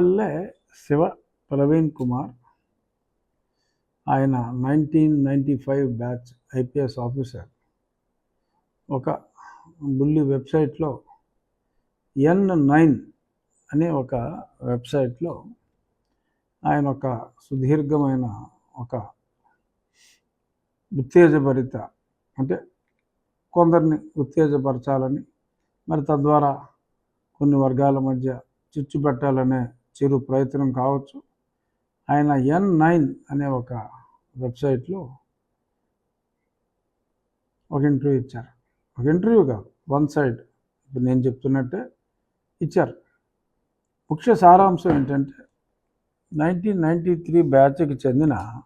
పల్లె శివ ప్రవీణ్ కుమార్ ఆయన nineteen ninety five batch IPS officer. ఒక బుల్లి వెబ్సైట్లో ఎన్ నైన్ అనే ఒక వెబ్సైట్లో ఆయన ఒక సుదీర్ఘమైన ఒక ఉత్తేజభరిత అంటే కొందరిని ఉత్తేజపరచాలని మరి తద్వారా కొన్ని వర్గాల మధ్య చిచ్చు పెట్టాలనే చిరు ప్రయత్నం కావచ్చు. ఆయన ఎన్ నైన్ అనే ఒక వెబ్సైట్లో ఒక ఇంటర్వ్యూ ఇచ్చారు. ఒక ఇంటర్వ్యూ కాదు వన్ సైడ్. ఇప్పుడు నేను చెప్తున్నట్టే ఇచ్చారు. ముఖ్య సారాంశం ఏంటంటే నైన్టీన్ నైంటీ త్రీ బ్యాచ్కి చెందిన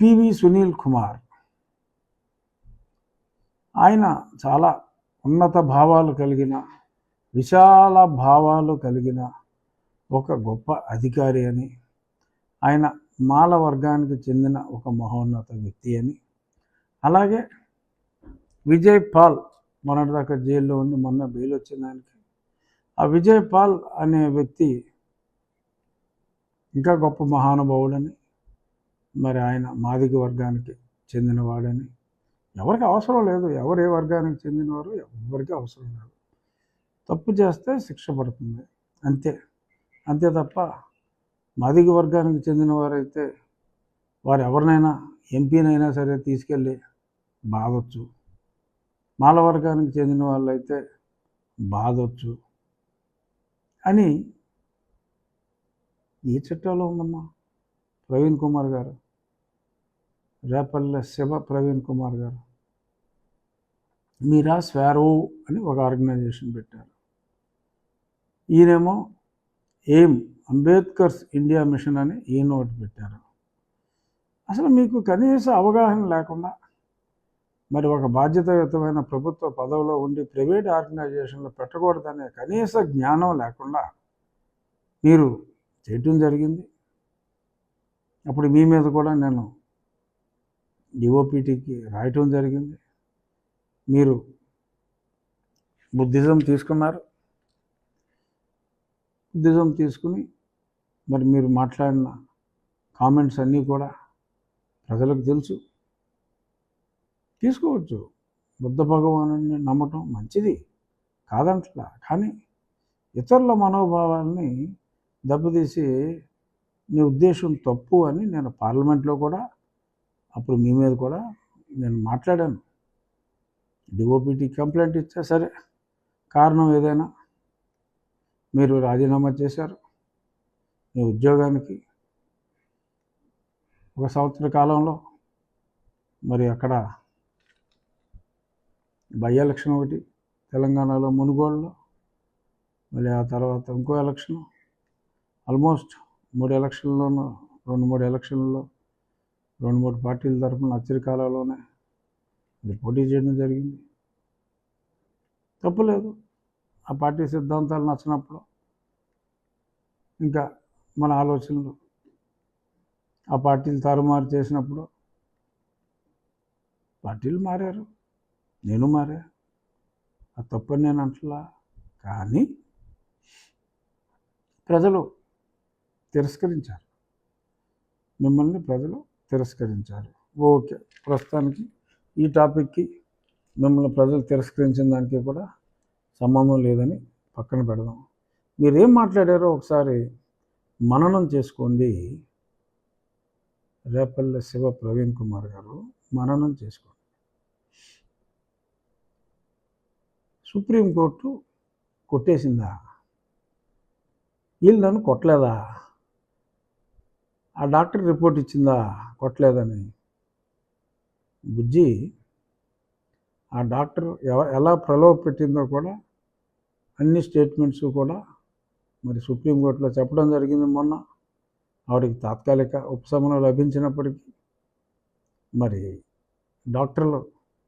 పివి సునీల్ కుమార్. ఆయన చాలా ఉన్నత భావాలు కలిగిన విశాల భావాలు కలిగిన ఒక గొప్ప అధికారి అని ఆయన మాల వర్గానికి చెందిన ఒక మహోన్నత వ్యక్తి అని అలాగే విజయ్ పాల్ మొన్నటిదాకా జైల్లో ఉండి మొన్న బెయిల్ వచ్చిన దానికి. ఆ విజయ్ పాల్ అనే వ్యక్తి ఇంకా గొప్ప మహానుభావుడని మరి ఆయన మాదిక వర్గానికి చెందినవాడని. ఎవరికి అవసరం లేదు ఎవరు ఏ వర్గానికి చెందినవారు ఎవరికి అవసరం లేదు. తప్పు చేస్తే శిక్ష పడుతుంది. అంతే. అంతే తప్ప మాదిగ వర్గానికి చెందిన వారైతే వారు ఎవరినైనా ఎంపీనైనా సరే తీసుకెళ్ళి బాధొచ్చు. మాల వర్గానికి చెందిన వాళ్ళైతే బాధొచ్చు. అని ఈ చట్టంలో ఉందమ్మా. ప్రవీణ్ కుమార్ గారు. రేపల్లె శివ ప్రవీణ్ కుమార్ గారు. మీరా స్వారో అని ఒక ఆర్గనైజేషన్ పెట్టారు. ఈయనేమో ఏం? అంబేద్కర్స్ ఇండియా మిషన్ అని ఈయన ఒకటి పెట్టారు. అసలు మీకు కనీస అవగాహన లేకుండా మరి ఒక బాధ్యతాయుతమైన ప్రభుత్వ పదవిలో ఉండి ప్రైవేట్ ఆర్గనైజేషన్లో పెట్టకూడదనే కనీస జ్ఞానం లేకుండా మీరు చేయటం జరిగింది. అప్పుడు మీ మీద కూడా నేను డిఓపిటీకి రాయటం జరిగింది. మీరు బుద్ధిజం తీసుకున్నారు. బుద్ధిజం తీసుకుని మరి మీరు మాట్లాడిన కామెంట్స్ అన్నీ కూడా ప్రజలకు తెలుసు. తీసుకోవచ్చు. బుద్ధ భగవాను నమ్మటం మంచిది కాదంటలా. కానీ ఇతరుల మనోభావాల్ని దెబ్బతీసి నీ ఉద్దేశం తప్పు అని నేను పార్లమెంట్లో కూడా అప్పుడు మీ మీద కూడా నేను మాట్లాడాను. డిఓపిటి కంప్లైంట్ ఇచ్చా సరే కారణం ఏదైనా మీరు రాజీనామా చేశారు మీ ఉద్యోగానికి ఒక సంవత్సర కాలంలో మరి అక్కడ బై ఎలక్షన్ ఒకటి తెలంగాణలో మునుగోడులో మళ్ళీ ఆ తర్వాత ఇంకో ఎలక్షన్. ఆల్మోస్ట్ మూడు ఎలక్షన్లోనూ రెండు మూడు ఎలక్షన్లలో రెండు మూడు పార్టీల తరఫున అచ్చరికాలలోనే ఇది పోటీ చేయడం జరిగింది. తప్పులేదు. ఆ పార్టీ సిద్ధాంతాలు నచ్చినప్పుడు ఇంకా మన ఆలోచనలు ఆ పార్టీలు తారుమారు చేసినప్పుడు పార్టీలు మారారు. నేను మారా. ఆ తప్పని నేను అంటలా. కానీ ప్రజలు తిరస్కరించారు. మిమ్మల్ని ప్రజలు తిరస్కరించారు. ఓకే. ప్రస్తుతానికి ఈ టాపిక్కి మిమ్మల్ని ప్రజలు తిరస్కరించిన దానికి కూడా సంబంధం లేదని పక్కన పెడదాం. మీరేం మాట్లాడారో ఒకసారి మననం చేసుకోండి. రేపల్లె శివ ప్రవీణ్ కుమార్ గారు మననం చేసుకోండి. సుప్రీంకోర్టు కొట్టేసిందా? వీళ్ళు నన్ను కొట్టలేదా? ఆ డాక్టర్ రిపోర్ట్ ఇచ్చిందా? కొట్టలేదని. బుజ్జి ఆ డాక్టర్ ఎలా ప్రలోభ పెట్టిందో కూడా అన్ని స్టేట్మెంట్స్ కూడా మరి సుప్రీంకోర్టులో చెప్పడం జరిగింది మొన్న. ఆవిడకి తాత్కాలిక ఉపశమనం లభించినప్పటికీ మరి డాక్టర్లు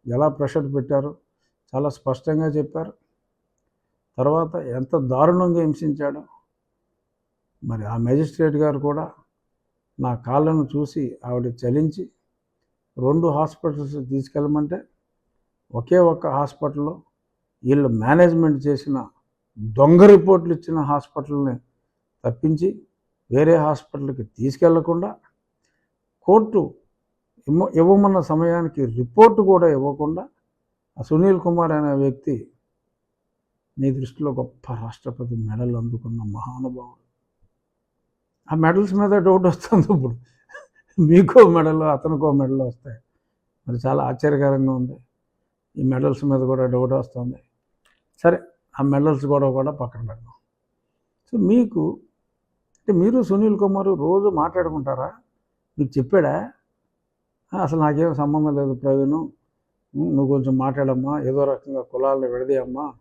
ఎలా ప్రెషర్ పెట్టారో చాలా స్పష్టంగా చెప్పారు. తర్వాత ఎంత దారుణంగా హింసించాడో మరి ఆ మెజిస్ట్రేట్ గారు కూడా నా కాళ్ళను చూసి ఆవిడ చలించి రెండు హాస్పిటల్స్ తీసుకెళ్ళమంటే ఒకే ఒక్క హాస్పిటల్లో వీళ్ళు మేనేజ్మెంట్ చేసిన దొంగ రిపోర్ట్లు ఇచ్చిన హాస్పిటల్ని తప్పించి వేరే హాస్పిటల్కి తీసుకెళ్ళకుండా కోర్టు ఇమ్మ ఇవ్వమన్న సమయానికి రిపోర్టు కూడా ఇవ్వకుండా ఆ సునీల్ కుమార్ అనే వ్యక్తి నీ దృష్టిలో గొప్ప రాష్ట్రపతి మెడల్ అందుకున్న మహానుభావుడు. ఆ మెడల్స్ మీద డౌట్ వస్తుంది ఇప్పుడు. మీకో మెడల్ అతనికో మెడల్ వస్తాయి. మరి చాలా ఆశ్చర్యకరంగా ఉంది. ఈ మెడల్స్ మీద కూడా డౌట్ వస్తుంది. సరే ఆ మెడల్స్ కూడా కూడా పక్కన పెడదాం సో మీకు అంటే మీరు సునీల్ కుమార్ రోజు మాట్లాడుకుంటారా? మీకు చెప్పాడా? అసలు నాకేం సంబంధం లేదు ప్రవీణ్. నువ్వు కొంచెం మాట్లాడమ్మా. ఏదో రకంగా కులాలను విడదీయమ్మా.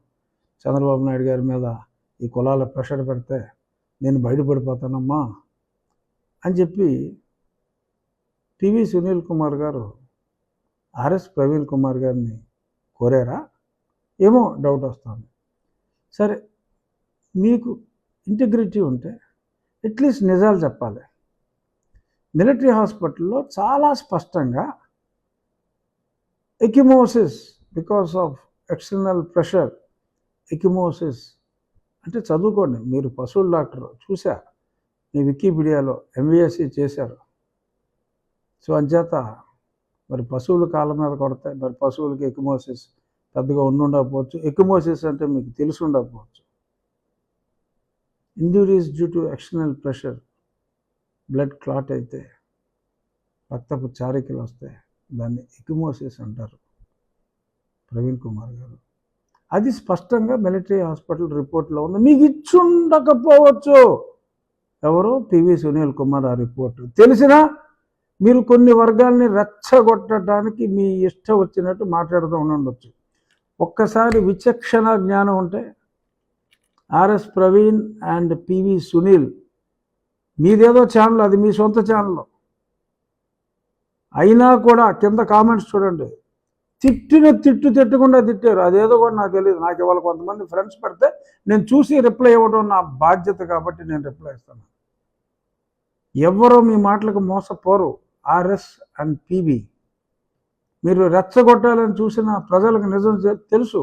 చంద్రబాబు నాయుడు గారి మీద ఈ కులాల ప్రెషర్ పెడితే నేను బయటపడిపోతానమ్మా అని చెప్పి టీవీ సునీల్ కుమార్ గారు ఆర్ఎస్ ప్రవీణ్ కుమార్ గారిని కోరారా? ఏమో డౌట్ వస్తుంది. సరే మీకు ఇంటిగ్రిటీ ఉంటే అట్లీస్ట్ నిజాలు చెప్పాలి. మిలిటరీ హాస్పిటల్లో చాలా స్పష్టంగా ecchymosis because of external pressure ecchymosis అంటే చదువుకోండి. మీరు పశువుల డాక్టర్ చూసా మీ వికీపీడియాలో ఎంబీఎస్సీ చేశారు. సో అంచేత మరి పశువులు కాళ్ళ మీద కొడతాయి మరి పశువులకి ఎకిమోసిస్ పెద్దగా ఉండుండకపోవచ్చు. ఉండకపోవచ్చు అంటే మీకు తెలిసి ఉండకపోవచ్చు. Injuries due to external pressure. Blood clot అయితే రక్తపు చారికలు వస్తాయి. దాన్ని ఎకిమోసిస్ అంటారు. ప్రవీణ్ కుమార్ గారు. అది స్పష్టంగా మిలిటరీ హాస్పిటల్ రిపోర్ట్లో ఉంది. మీకు ఇచ్చుండకపోవచ్చు. ఎవరు పివి సునీల్ కుమార్ ఆ రిపోర్ట్. తెలిసినా మీరు కొన్ని వర్గాల్ని రెచ్చగొట్టడానికి మీ ఇష్టం వచ్చినట్టు మాట్లాడుతూ ఉండొచ్చు ఒక్కసారి విచక్షణ జ్ఞానం ఉంటే RS Praveen and PV Sunil మీదేదో channel అది మీ సొంత ఛానల్ అయినా కూడా కింద కామెంట్స్ చూడండి. తిట్టిన తిట్టు తిట్టకుండా తిట్టారు. అదేదో కూడా నాకు తెలియదు నాకు ఇవాళ కొంతమంది ఫ్రెండ్స్ పెడితే నేను చూసి రిప్లై ఇవ్వడం నా బాధ్యత కాబట్టి నేను రిప్లై ఇస్తాను. ఎవరో మీ మాటలకు మోసపోరు ఆర్ఎస్ అండ్ పీవీ. మీరు రెచ్చగొట్టాలని చూసిన ప్రజలకు నిజం తెలుసు.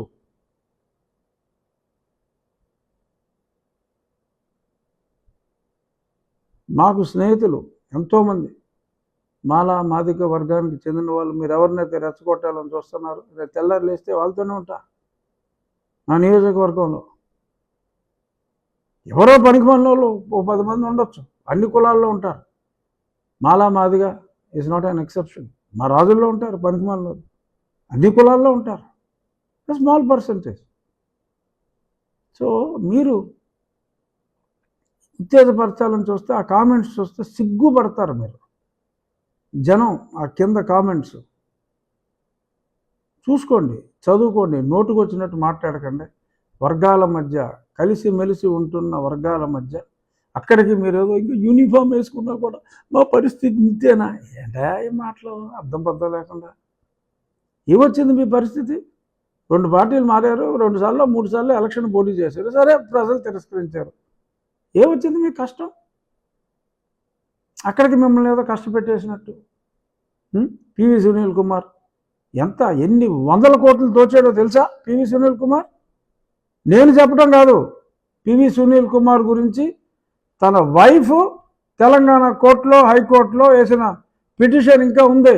మాకు స్నేహితులు ఎంతోమంది. మాలా మాదిక వర్గానికి చెందిన వాళ్ళు మీరు ఎవరినైతే రెచ్చగొట్టాలని చూస్తున్నారు రేపు తెల్లారు లేస్తే వాళ్ళతోనే ఉంటా. నా నియోజకవర్గంలో ఎవరో పనికి వాళ్ళు ఓ పది మంది ఉండొచ్చు. అన్ని కులాల్లో ఉంటారు. Mala Madiga is not an exception మా రాజుల్లో ఉంటారు పనికిమాల్లో అన్ని కులాల్లో ఉంటారు. స్మాల్ పర్సంటేజ్ సో మీరు ఉత్తేజపరచాలని చూస్తే ఆ కామెంట్స్ చూస్తే సిగ్గుపడతారు మీరు. జనం ఆ కింద కామెంట్స్ చూసుకోండి చదువుకోండి నోటుకు వచ్చినట్టు మాట్లాడకండి. వర్గాల మధ్య కలిసి మెలిసి ఉంటున్న వర్గాల మధ్య అక్కడికి మీరు ఏదో ఇంకా యూనిఫామ్ వేసుకున్నా కూడా మా పరిస్థితి ఇంతేనా? ఏంటా ఈ మాటలు? అర్థం పద్ధం లేకుండా. ఏమొచ్చింది మీ పరిస్థితి? రెండు పార్టీలు మారారు రెండు సార్లు మూడు సార్లు ఎలక్షన్ పోటీ చేశారు. సరే ప్రజలు తిరస్కరించారు. ఏమొచ్చింది మీ కష్టం? అక్కడికి మిమ్మల్ని ఏదో కష్టపెట్టేసినట్టు. పివి సునీల్ కుమార్. ఎంత? ఎన్ని వందల కోట్లు దోచాడో తెలుసా పివి సునీల్ కుమార్? నేను చెప్పడం కాదు. పివి సునీల్ కుమార్ గురించి తన వైఫ్ తెలంగాణ కోర్టులో హైకోర్టులో వేసిన పిటిషన్ ఇంకా ఉంది.